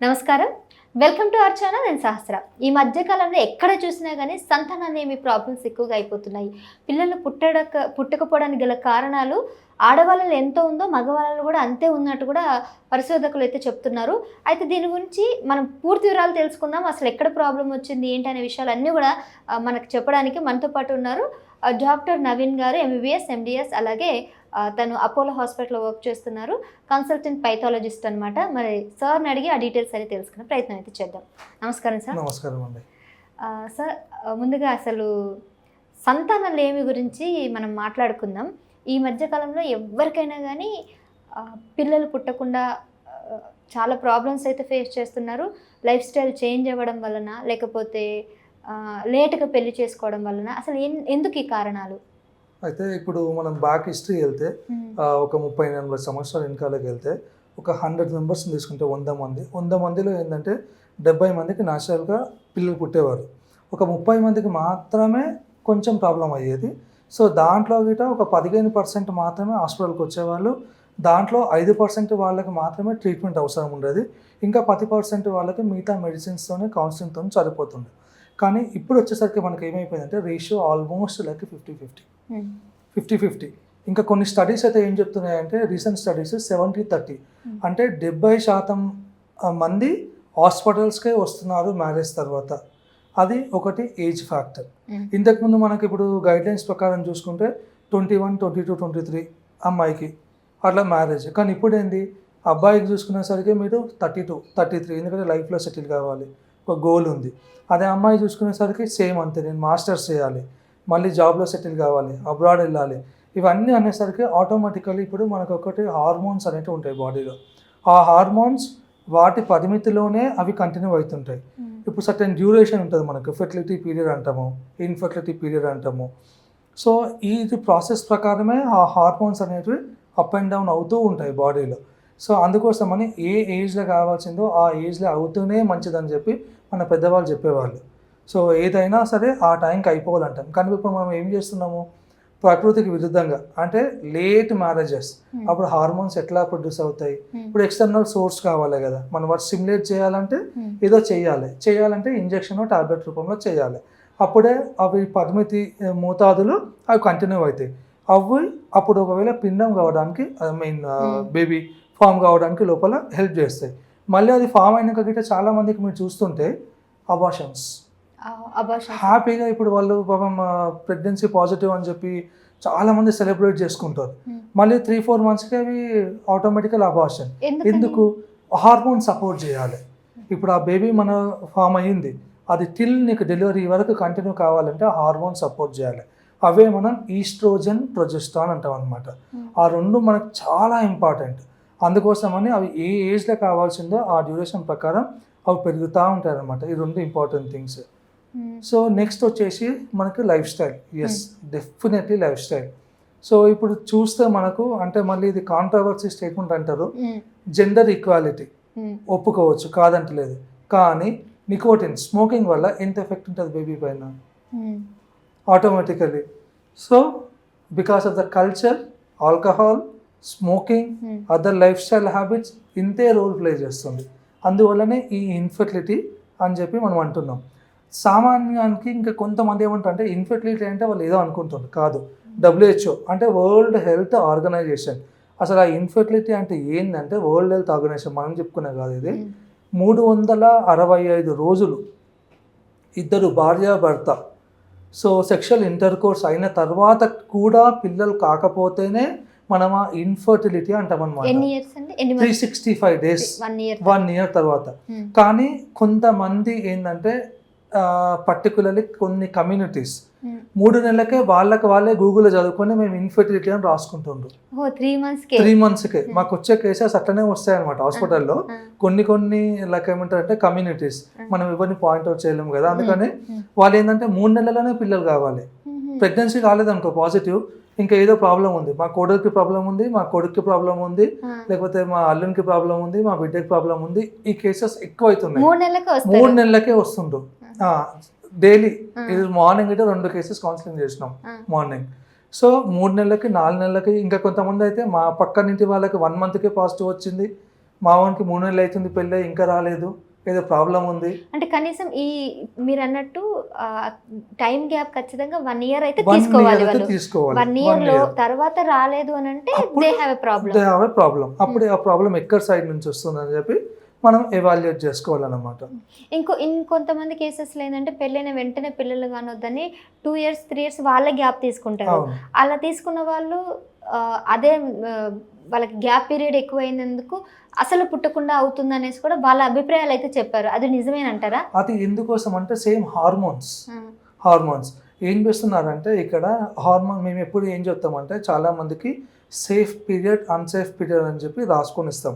నమస్కారం. Welcome to our channel నేను సహస్ర ఈ మధ్యకాలంలో ఎక్కడ చూసినా కానీ సంతానానేమి ప్రాబ్లమ్స్ ఎక్కువగా అయిపోతున్నాయి. పిల్లలు పుట్టడక పుట్టకపోవడానికి గల కారణాలు ఆడవాళ్ళలో ఎంతో ఉందో మగవాళ్ళలో కూడా అంతే ఉన్నట్టు కూడా పరిశోధకులు అయితే చెప్తున్నారు. అయితే దీని గురించి మనం పూర్తి వివరాలు తెలుసుకుందాం. అసలు ఎక్కడ ప్రాబ్లం వచ్చింది ఏంటి అనే విషయాలు అన్నీ కూడా మనకు చెప్పడానికి మనతో పాటు ఉన్నారు. డాక్టర్ నవీన్ గారు ఎంబీబీఎస్ ఎండిఎస్ అలాగే తను అపోలో హాస్పిటల్లో వర్క్ చేస్తున్నారు. కన్సల్టెంట్ పైథాలజిస్ట్ అనమాట మరి సార్ని అడిగి ఆ డీటెయిల్స్ అనేది తెలుసుకునే ప్రయత్నం అయితే చేద్దాం. నమస్కారం సార్. నమస్కారం అండి. సార్ ముందుగా అసలు సంతాన లేమి గురించి మనం మాట్లాడుకుందాం. ఈ మధ్య కాలంలో ఎవరికైనా కానీ పిల్లలు పుట్టకుండా చాలా ప్రాబ్లమ్స్ అయితే ఫేస్ చేస్తున్నారు. లైఫ్ స్టైల్ చేంజ్ అవ్వడం వలన లేకపోతే లేటుగా పెళ్ళి చేసుకోవడం వలన అసలు ఎందుకు ఈ కారణాలు? అయితే ఇప్పుడు మనం బ్యాక్ హిస్టరీ వెళ్తే ఆ, ఒక ముప్పై నలభై సంవత్సరాల వెనకాలకి వెళ్తే ఒక హండ్రెడ్ మెంబర్స్ని తీసుకుంటే వంద మంది. వంద మందిలో ఏంటంటే డెబ్బై మందికి న్యాచురల్గా పిల్లలు పుట్టేవారు. ఒక ముప్పై మందికి మాత్రమే కొంచెం ప్రాబ్లం అయ్యేది. సో దాంట్లో గిట ఒక పదిహేను పర్సెంట్ మాత్రమే హాస్పిటల్కి వచ్చేవాళ్ళు. దాంట్లో ఐదు పర్సెంట్ వాళ్ళకి మాత్రమే ట్రీట్మెంట్ అవసరం ఉండేది. ఇంకా పది పర్సెంట్ వాళ్ళకి మిగతా మెడిసిన్స్తోనే కౌన్సిలింగ్తో సరిపోతుంది కానీ ఇప్పుడు వచ్చేసరికి మనకి ఏమైపోయిందంటే ratio almost like fifty fifty fifty fifty. ఇంకా కొన్ని స్టడీస్ అయితే ఏం చెప్తున్నాయంటే recent studies seventy thirty. Hmm. అంటే డెబ్బై శాతం మంది హాస్పిటల్స్కే వస్తున్నారు మ్యారేజ్ తర్వాత. అది ఒకటి ఏజ్ ఫ్యాక్టర్. ఉమ్, ఇంతకుముందు మనకి ఇప్పుడు గైడ్లైన్స్ ప్రకారం చూసుకుంటే twenty one twenty two twenty three అమ్మాయికి అట్లా మ్యారేజ్. కానీ ఇప్పుడు ఏంది అబ్బాయికి చూసుకునేసరికి మీరు థర్టీ టూ థర్టీ త్రీ ఎందుకంటే లైఫ్లో సెటిల్ కావాలి. ఒక గోల్ ఉంది. అదే అమ్మాయి చూసుకునేసరికి సేమ్ అంతే. నేను మాస్టర్స్ చేయాలి. మళ్ళీ జాబ్లో సెటిల్ కావాలి అబ్రాడ్ వెళ్ళాలి. ఇవన్నీ అనేసరికి ఆటోమేటికల్లీ ఇప్పుడు మనకు ఒకటి హార్మోన్స్ అనేవి ఉంటాయి బాడీలో. ఆ హార్మోన్స్ వాటి పరిమితిలోనే అవి కంటిన్యూ అవుతుంటాయి. ఇప్పుడు సర్టెన్ డ్యూరేషన్ ఉంటుంది మనకు ఫెర్టిలిటీ పీరియడ్ అంటాము ఇన్ఫెర్టిలిటీ పీరియడ్ అంటాము. సో ఈ ప్రాసెస్ ప్రకారమే ఆ హార్మోన్స్ అనేటివి అప్ అండ్ డౌన్ అవుతూ ఉంటాయి బాడీలో. సో అందుకోసమని ఏ ఏజ్లో కావాల్సిందో ఆ ఏజ్లో అవుతూనే మంచిదని చెప్పి మన పెద్దవాళ్ళు చెప్పేవాళ్ళు. సో ఏదైనా సరే ఆ టైంకి అయిపోవాలంటాం. కానీ ఇప్పుడు మనం ఏం చేస్తున్నాము? ప్రకృతికి విరుద్ధంగా అంటే లేట్ మ్యారేజెస్ Hmm. అప్పుడు హార్మోన్స్ ఎట్లా ప్రొడ్యూస్ అవుతాయి? Hmm. ఇప్పుడు ఎక్స్టర్నల్ సోర్స్ కావాలి కదా. మనం వాటి సిమ్యులేట్ చేయాలంటే ఉమ్, ఏదో చేయాలి. చేయాలంటే ఇంజెక్షన్ టాబ్లెట్ రూపంలో చేయాలి. అప్పుడే అవి పరిమితి మోతాదులు అవి కంటిన్యూ అవుతాయి. అవి అప్పుడు ఒకవేళ పిండం కావడానికి I mean Hmm. Baby form కావడానికి లోపల హెల్ప్ చేస్తాయి. మళ్ళీ అది ఫామ్ అయినాక గిట్ట చాలా మందికి మీరు చూస్తుంటే అబాషన్స్ హ్యాపీగా ఇప్పుడు వాళ్ళు పాపం ప్రెగ్నెన్సీ పాజిటివ్ అని చెప్పి చాలా మంది సెలబ్రేట్ చేసుకుంటారు. మళ్ళీ త్రీ ఫోర్ మంత్స్కి అవి ఆటోమేటికల్ అబార్షన్? ఎందుకు? హార్మోన్ సపోర్ట్ చేయాలి. ఇప్పుడు ఆ బేబీ మన ఫామ్ అయ్యింది. అది టిల్ నీకు డెలివరీ వరకు కంటిన్యూ కావాలంటే హార్మోన్ సపోర్ట్ చేయాలి. అవే మనం ఈస్ట్రోజన్ ప్రొజెస్టాన్ అంటాం అనమాట. ఆ రెండు మనకు చాలా ఇంపార్టెంట్ అందుకోసమని అవి ఏ ఏజ్లో కావాల్సిందో ఆ డ్యూరేషన్ ప్రకారం అవి పెరుగుతూ ఉంటాయి అనమాట ఈ రెండు ఇంపార్టెంట్ థింగ్స్ సో నెక్స్ట్ వచ్చేసి మనకి lifestyle yes definitely lifestyle so ఇప్పుడు చూస్తే మనకు అంటే మళ్ళీ ఇది కాంట్రవర్సీ స్టేట్మెంట్ అంటారు. జెండర్ ఈక్వాలిటీ ఉమ్, ఒప్పుకోవచ్చు కాదంటలేదు. కానీ నికోటిన్ స్మోకింగ్ వల్ల ఎంత ఎఫెక్ట్ ఉంటుంది బేబీ పైన? Automatically so because of the culture alcohol smoking other lifestyle habits ఇంతే రోల్ ప్లే చేస్తుంది. అందువల్లనే ఈ ఇన్ఫెర్టిలిటీ అని చెప్పి మనం అంటున్నాం. సామాన్యానికి ఇంకా కొంతమంది ఏమంటారు అంటే ఇన్ఫెర్టిలిటీ అంటే వాళ్ళు ఏదో అనుకుంటున్నారు కాదు. డబ్ల్యూహెచ్ఓ అంటే వరల్డ్ హెల్త్ ఆర్గనైజేషన్ అసలు ఆ ఇన్ఫెర్టిలిటీ అంటే ఏంటంటే వరల్డ్ హెల్త్ ఆర్గనైజేషన్ మనం చెప్పుకునే కాదు ఇది. మూడు వందల అరవై ఐదు రోజులు ఇద్దరు భార్యాభర్త సో సెక్షువల్ ఇంటర్ కోర్స్ అయిన తర్వాత కూడా పిల్లలు కాకపోతేనే మనం ఆ ఇన్ఫర్టిలిటీ అంటాం ఎన్ని అనమాట ఇయర్స్ అండి? ఎన్ని three sixty five days one year తర్వాత. కానీ కొంతమంది ఏంటంటే పర్టికులర్లీ కొన్ని కమ్యూనిటీస్ మూడు నెలలకే వాళ్ళకి వాళ్ళే గూగుల్లో చదువుకొని మేము ఇన్ఫర్టిలిటీ అని రాసుకుంటుండ్రు. త్రీ మంత్స్కి త్రీ మంత్స్కే మాకు వచ్చే కేసెస్ అట్లనే వస్తాయి అనమాట హాస్పిటల్లో కొన్ని కొన్ని లైక్ ఏమంటారు అంటే కమ్యూనిటీస్ మనం ఎవరిని పాయింట్అవుట్ చేయలేము కదా. అందుకని వాళ్ళు ఏంటంటే మూడు నెలలనే పిల్లలు కావాలి. ప్రెగ్నెన్సీ కాలేదనుకో పాజిటివ్ ఇంకా ఏదో ప్రాబ్లం ఉంది. మా కొడుకుకి ప్రాబ్లం ఉంది మా కొడుక్కి ప్రాబ్లం ఉంది లేకపోతే మా అల్లునికి ప్రాబ్లం ఉంది మా బిడ్డకి ప్రాబ్లం ఉంది. ఈ కేసెస్ ఎక్కువ అవుతున్నాయి మూడు నెలలకే వస్తుండ్రు. డైలీ ఆ. ఇది మార్నింగ్ అయితే రెండు కేసెస్ కౌన్సిలింగ్ చేసినాం. మార్నింగ్ సో మూడు నెలలకి నాలుగు నెలలకి ఇంకా కొంతమంది అయితే మా పక్క ఇంటి వాళ్ళకి వన్ మంత్కే పాజిటివ్ వచ్చింది. మా వానికి మూడు నెలలు అవుతుంది పెళ్ళి ఇంకా రాలేదు. ఏదో ప్రాబ్లం ఉంది. అంటే కనీసం ఈ మీరు అన్నట్టు టైం గ్యాప్ ఖచ్చితంగా వన్ ఇయర్ అయితే తీసుకోవాలి వన్ ఇయర్లో తర్వాత రాలేదు అని అంటే they have a problem they have a problem అప్పుడే ఆ ప్రాబ్లం ఎక్కడ సైడ్ నుంచి వస్తుందని చెప్పి మనం ఎవాల్యుయేట్ చేసుకోవాలన్నమాట. ఇంకో ఇంకొంతమంది కేసెస్లో ఏంటంటే పెళ్ళైన వెంటనే పిల్లలు కానొద్దని టూ ఇయర్స్ త్రీ ఇయర్స్ వాళ్ళే గ్యాప్ తీసుకుంటారు. అలా తీసుకున్న వాళ్ళు అదే వాళ్ళకి గ్యాప్ పీరియడ్ ఎక్కువైనందుకు అసలు పుట్టకుండా అవుతుంది అనేసి కూడా వాళ్ళ అభిప్రాయాలు అయితే చెప్పారు. అది నిజమేనంటారా? అది ఎందుకోసం అంటే సేమ్ హార్మోన్స్ హార్మోన్స్ ఏం చేస్తున్నారంటే ఇక్కడ హార్మోన్ మేము ఎప్పుడు ఏం చెప్తామంటే చాలా మందికి సేఫ్ పీరియడ్ అన్సేఫ్ పీరియడ్ అని చెప్పి రాసుకొని ఇస్తాం.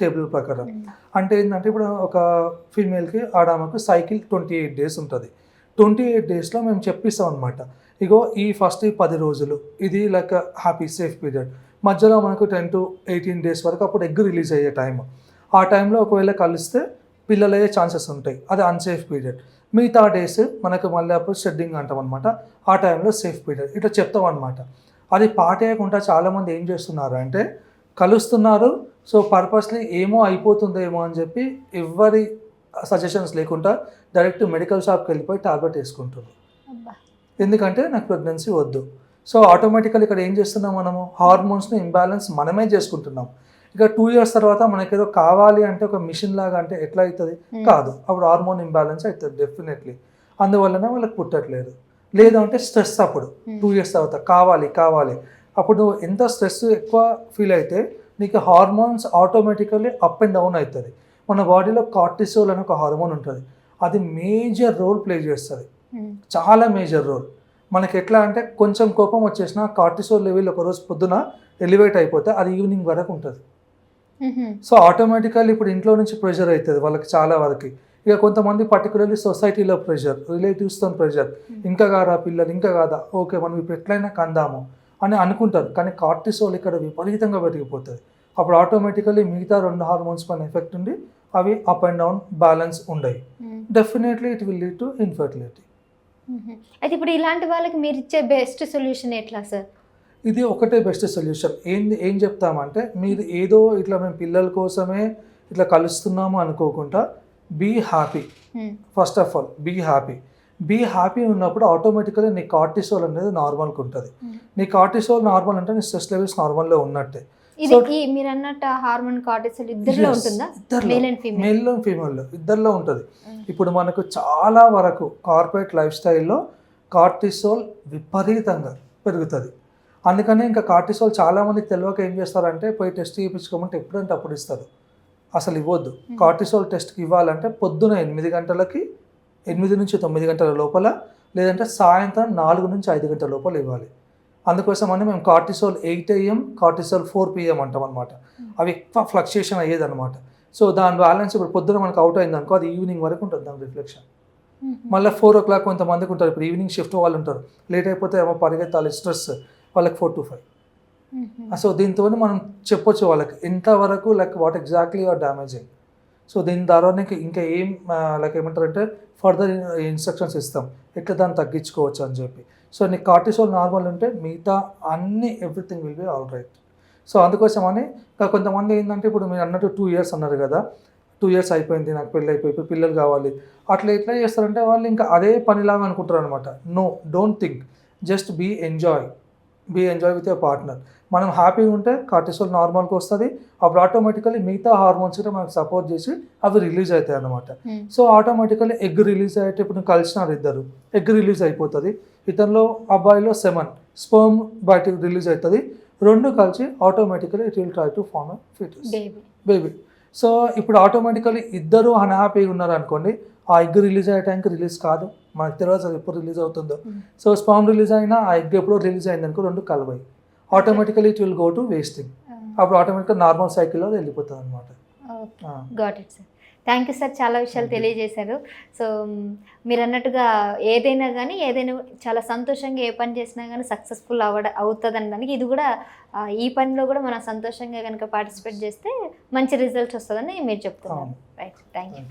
టేబుల్ ప్రకారం. అంటే ఏంటంటే ఇప్పుడు ఒక ఫీమేల్కి ఆడామకు సైకిల్ ట్వంటీ ఎయిట్ డేస్ ఉంటుంది. ట్వంటీ ఎయిట్ డేస్లో మేము చెప్పిస్తాం అనమాట ఇగో ఈ ఫస్ట్ పది రోజులు ఇది లైక్ హ్యాపీ సేఫ్ పీరియడ్. మధ్యలో మనకు టెన్ టు ఎయిటీన్ డేస్ వరకు అప్పుడు ఎగ్ రిలీజ్ అయ్యే టైం ఆ టైంలో ఒకవేళ కలిస్తే పిల్లలు అయ్యే ఛాన్సెస్ ఉంటాయి. అది అన్సేఫ్ పీరియడ్. మిగతా డేస్ మనకు మళ్ళీ అప్పుడు షెడ్డింగ్ అంటాం అనమాట ఆ టైంలో సేఫ్ పీరియడ్. ఇట్లా చెప్తాం అనమాట అది పాటేయకుండా చాలామంది ఏం చేస్తున్నారు అంటే కలుస్తున్నారు సో పర్పస్లీ ఏమో అయిపోతుందేమో అని చెప్పి ఎవరి సజెషన్స్ లేకుండా డైరెక్ట్ మెడికల్ షాప్కి వెళ్ళిపోయి టాబ్లెట్ వేసుకుంటారు అబ్బా. ఎందుకంటే నాకు ప్రెగ్నెన్సీ వద్దు. సో ఆటోమేటికల్ ఇక్కడ ఏం చేస్తున్నాం మనము? హార్మోన్స్ని ఇంబ్యాలెన్స్ మనమే చేసుకుంటున్నాం. ఇక టూ ఇయర్స్ తర్వాత మనకి ఏదో కావాలి అంటే ఒక మిషన్ లాగా అంటే ఎట్లా అవుతుంది. కాదు. అప్పుడు హార్మోన్ ఇంబ్యాలెన్స్ అవుతుంది డెఫినెట్లీ. అందువల్లనే వాళ్ళకి పుట్టట్లేదు. లేదు అంటే స్ట్రెస్ అప్పుడు. టూ ఇయర్స్ తర్వాత కావాలి కావాలి. అప్పుడు ఎంత స్ట్రెస్ ఎక్కువ ఫీల్ అయితే నీకు hormones automatically up and down అవుతుంది. మన బాడీలో కార్టిసోల్ అనే ఒక హార్మోన్ ఉంటుంది. అది మేజర్ రోల్ ప్లే చేస్తుంది. చాలా మేజర్ రోల్ మనకి ఎట్లా అంటే కొంచెం కోపం వచ్చేసిన కార్టిసోల్ లెవెల్ ఒకరోజు పొద్దున ఎలివేట్ అయిపోతే అది ఈవినింగ్ వరకు ఉంటుంది. సో ఆటోమేటికల్లీ ఇప్పుడు ఇంట్లో నుంచి ప్రెషర్ అవుతుంది వాళ్ళకి చాలా వరకు. ఇక కొంతమంది పర్టికులర్లీ సొసైటీలో ప్రెషర్ రిలేటివ్స్తో ప్రెషర్ ఇంకా కాదా పిల్లలు ఇంకా కాదా? ఓకే మనం ఇప్పుడు ఎట్లయినా కందాము అని అనుకుంటారు. కానీ కార్టిసోల్ ఇక్కడ విపరీతంగా పెరిగిపోతుంది. అప్పుడు ఆటోమేటికల్లీ మిగతా రెండు హార్మోన్స్ పైన ఎఫెక్ట్ ఉండి అవి అప్ అండ్ డౌన్ బ్యాలెన్స్ ఉండయి. Definitely it will lead to infertility. అయితే ఇప్పుడు ఇలాంటి వాళ్ళకి మీరు ఇచ్చే బెస్ట్ సొల్యూషన్ ఎట్లా సార్ ఇది ఒకటే బెస్ట్ సొల్యూషన్ ఏం ఏం చెప్తామంటే మీరు ఏదో ఇట్లా మేము పిల్లల కోసమే ఇట్లా కలుస్తున్నాము అనుకోకుండా be happy. First of all be happy be happy ఉన్నప్పుడు ఆటోమేటిక్గా నీ కార్టిసోల్ అనేది నార్మల్గా ఉంటుంది ఉమ్. నీ కార్టిసోల్ నార్మల్ అంటే నీ స్ట్రెస్ లెవెల్స్ నార్మల్లో ఉన్నట్టే ఇది మీరు అన్నట్టు హార్మోన్ కార్టిసల్ ఇద్దరిలో ఉంటుందా. Male and female male female ఇద్దరిలో ఉంటుంది. ఇప్పుడు మనకు చాలా వరకు కార్పొరేట్ లైఫ్ స్టైల్లో కార్టిసోల్ విపరీతంగా పెరుగుతుంది. అందుకని ఇంకా కార్టిసోల్ చాలా మందికి తెలియక ఏం చేస్తారంటే పోయి టెస్ట్ చేయించుకోమంటే ఎప్పుడంటే అప్పుడు ఇస్తారు. అసలు ఇవ్వద్దు. కార్టిసోల్ టెస్ట్కి ఇవ్వాలంటే పొద్దున ఎనిమిది గంటలకి ఎనిమిది నుంచి తొమ్మిది గంటల లోపల లేదంటే సాయంత్రం నాలుగు నుంచి ఐదు గంటల లోపల ఇవ్వాలి. అందుకోసం అని మేము cortisol eight AM cortisol four PM అంటాం అనమాట అవి ఎక్కువ ఫ్లక్చుయేషన్ అయ్యేది అనమాట సో దాని బ్యాలెన్స్ ఇప్పుడు పొద్దున మనకు అవుట్ అయింది అనుకో అది ఈవినింగ్ వరకు ఉంటుంది దాని రిఫ్లెక్షన్ మళ్ళీ ఫోర్ ఓ క్లాక్ కొంతమందికి ఉంటారు. ఇప్పుడు ఈవినింగ్ షిఫ్ట్ వాళ్ళు ఉంటారు. లేట్ అయిపోతే ఏమో పరిగెత్తాలి స్ట్రెస్ వాళ్ళకి ఫోర్ టు ఫైవ్ సో దీంతో మనం చెప్పొచ్చు వాళ్ళకి ఎంతవరకు like what exactly are damaging so దీని ద్వారా ఇంకా ఇంకా ఏం లైక్ ఏమంటారంటే ఫర్దర్ ఇన్స్ట్రక్షన్స్ ఇస్తాం. ఎట్లా దాన్ని తగ్గించుకోవచ్చు అని చెప్పి. సో నీకు కార్టిసోల్ నార్మల్ ఉంటే మిగతా అన్ని everything will be all right so అందుకోసమని ఇంకా కొంతమంది ఏంటంటే ఇప్పుడు మీరు అన్నట్టు టూ ఇయర్స్ అన్నారు కదా టూ ఇయర్స్ అయిపోయింది నాకు పెళ్ళి అయిపోయి ఇప్పుడు పిల్లలు కావాలి అట్లా ఎట్లా చేస్తారంటే వాళ్ళు ఇంకా అదే పనిలాగా అనుకుంటారు అనమాట no don't think just be enjoy be enjoy with your partner మనం హ్యాపీగా ఉంటే కార్టిసోల్ నార్మల్కి వస్తుంది అప్పుడు ఆటోమేటికల్లీ మిగతా హార్మోన్స్ కూడా మనకు సపోర్ట్ చేసి అవి రిలీజ్ అవుతాయి అన్నమాట సో ఆటోమేటికల్లీ ఎగ్ రిలీజ్ అయ్యేటప్పుడు ఇప్పుడు కలిసినారు ఇద్దరు ఎగ్ రిలీజ్ అయిపోతుంది. ఇతనిలో అబ్బాయిలో సెవెన్ స్పర్మ్ బయటకు రిలీజ్ అవుతుంది. రెండు కలిసి automatically it will try to form a fetus baby so ఇప్పుడు ఆటోమేటికల్లీ ఇద్దరు అన్హ్యాపీగా ఉన్నారు అనుకోండి ఆ ఎగ్ రిలీజ్ అయ్యే టైంకి రిలీజ్ కాదు. మనకు తెలియదు అది ఎప్పుడు రిలీజ్ అవుతుందో. సో స్పామ్ రిలీజ్ అయినా ఆ ఎగ్ ఎప్పుడో రిలీజ్ అయింది అనుకో రెండు Kalavai automatically it will go to wasting అప్పుడు ఆటోమేటిక్గా నార్మల్ సైకిల్లో వెళ్ళిపోతుంది అనమాట got it sir thank you sir చాలా విషయాలు. తెలియజేశారు. సో మీరు అన్నట్టుగా ఏదైనా కానీ ఏదైనా చాలా సంతోషంగా ఏ పని చేసినా కానీ సక్సెస్ఫుల్ అవ్వడ అవుతుంది అనడానికి ఇది కూడా ఈ పనిలో కూడా మనం సంతోషంగా కనుక పార్టిసిపేట్ చేస్తే మంచి రిజల్ట్ వస్తుందని మీరు చెప్తున్నారు. Right thank you